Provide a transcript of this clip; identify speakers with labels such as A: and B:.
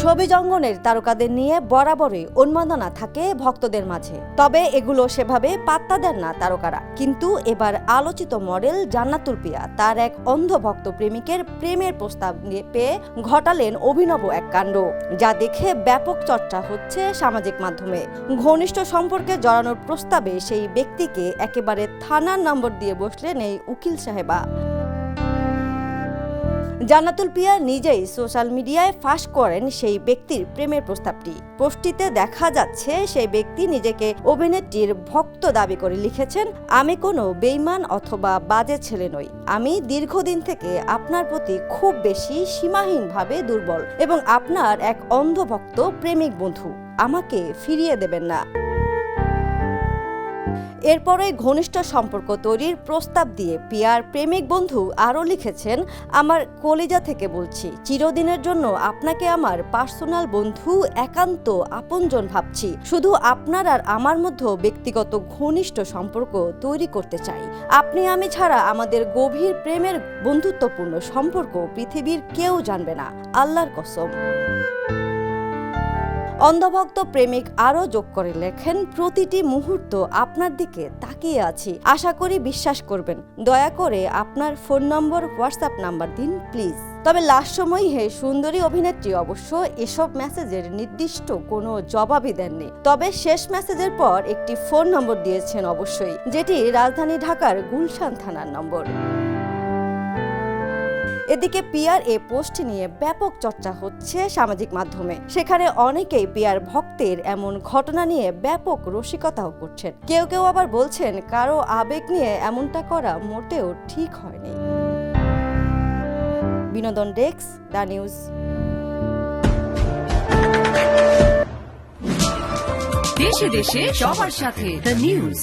A: ছবি জঙ্গনের তারকাদের নিয়ে বরাবরই উন্মাদনা থাকে ভক্তদের মাঝে। তবে এগুলো সেভাবে পাত্তা দেন না তারকারা। কিন্তু এবার আলোচিত মডেল জান্নাতুল পিয়া, তার এক অন্ধ ভক্ত প্রেমিকের প্রেমের প্রস্তাব পেয়ে ঘটালেন অভিনব এক কাণ্ড, যা দেখে ব্যাপক চর্চা হচ্ছে সামাজিক মাধ্যমে। ঘনিষ্ঠ সম্পর্কে জড়ানোর প্রস্তাবে সেই ব্যক্তিকে একেবারে থানার নম্বর দিয়ে বসলেন এই উকিল সাহেবা। জান্নাতুল পিয়া নিজেই সোশ্যাল মিডিয়ায় ফাঁস করেন সেই ব্যক্তির প্রেমের প্রস্তাবটি। পোস্টটিতে দেখা যাচ্ছে, সেই ব্যক্তি নিজেকে অভিনেত্রীর ভক্ত দাবি করে লিখেছেন, আমি কোনো বেইমান অথবা বাজে ছেলে নই। আমি দীর্ঘদিন থেকে আপনার প্রতি খুব বেশি সীমাহীনভাবে দুর্বল এবং আপনার এক অন্ধভক্ত প্রেমিক বন্ধু। আমাকে ফিরিয়ে দেবেন না। এরপরে ঘনিষ্ঠ সম্পর্ক তৈরির প্রস্তাব দিয়ে পিয়ার প্রেমিক বন্ধু আরও লিখেছেন, আমার কলিজা থেকে বলছি, চিরদিনের জন্য আপনাকে আমার পার্সোনাল বন্ধু, একান্ত আপনজন ভাবছি। শুধু আপনার আর আমার মধ্যে ব্যক্তিগত ঘনিষ্ঠ সম্পর্ক তৈরি করতে চাই। আপনি, আমি ছাড়া আমাদের গভীর প্রেমের বন্ধুত্বপূর্ণ সম্পর্ক পৃথিবীর কেউ জানবে না। আল্লাহর কসম। অন্ধভক্ত প্রেমিক আরও যোগ করে লেখেন, প্রতিটি মুহূর্ত আপনার দিকে তাকিয়ে আছি। আশা করি বিশ্বাস করবেন। দয়া করে আপনার ফোন নম্বর, হোয়াটসঅ্যাপ নাম্বার দিন, প্লিজ। তবে লাস্ট সময় হে সুন্দরী অভিনেত্রী অবশ্য এসব মেসেজের নির্দিষ্ট কোনো জবাবই দেননি। তবে শেষ মেসেজের পর একটি ফোন নম্বর দিয়েছেন অবশ্যই, যেটি রাজধানী ঢাকার গুলশান থানার নম্বর। এদিকে পিয়ার এ পোস্ট নিয়ে ব্যাপক চর্চা হচ্ছে সামাজিক মাধ্যমে। সেখানে অনেকেই পিয়ার ভক্তের এমন ঘটনা নিয়ে ব্যাপক রসিকতাও করছেন। কেউ কেউ আবার বলছেন, কারও আবেগ নিয়ে এমনটা করা মোটেও ঠিক হয়নি। বিনোদন ডেস্ক দ্য নিউজ।
B: দেশে দেশে সবার সাথে দ্য নিউজ।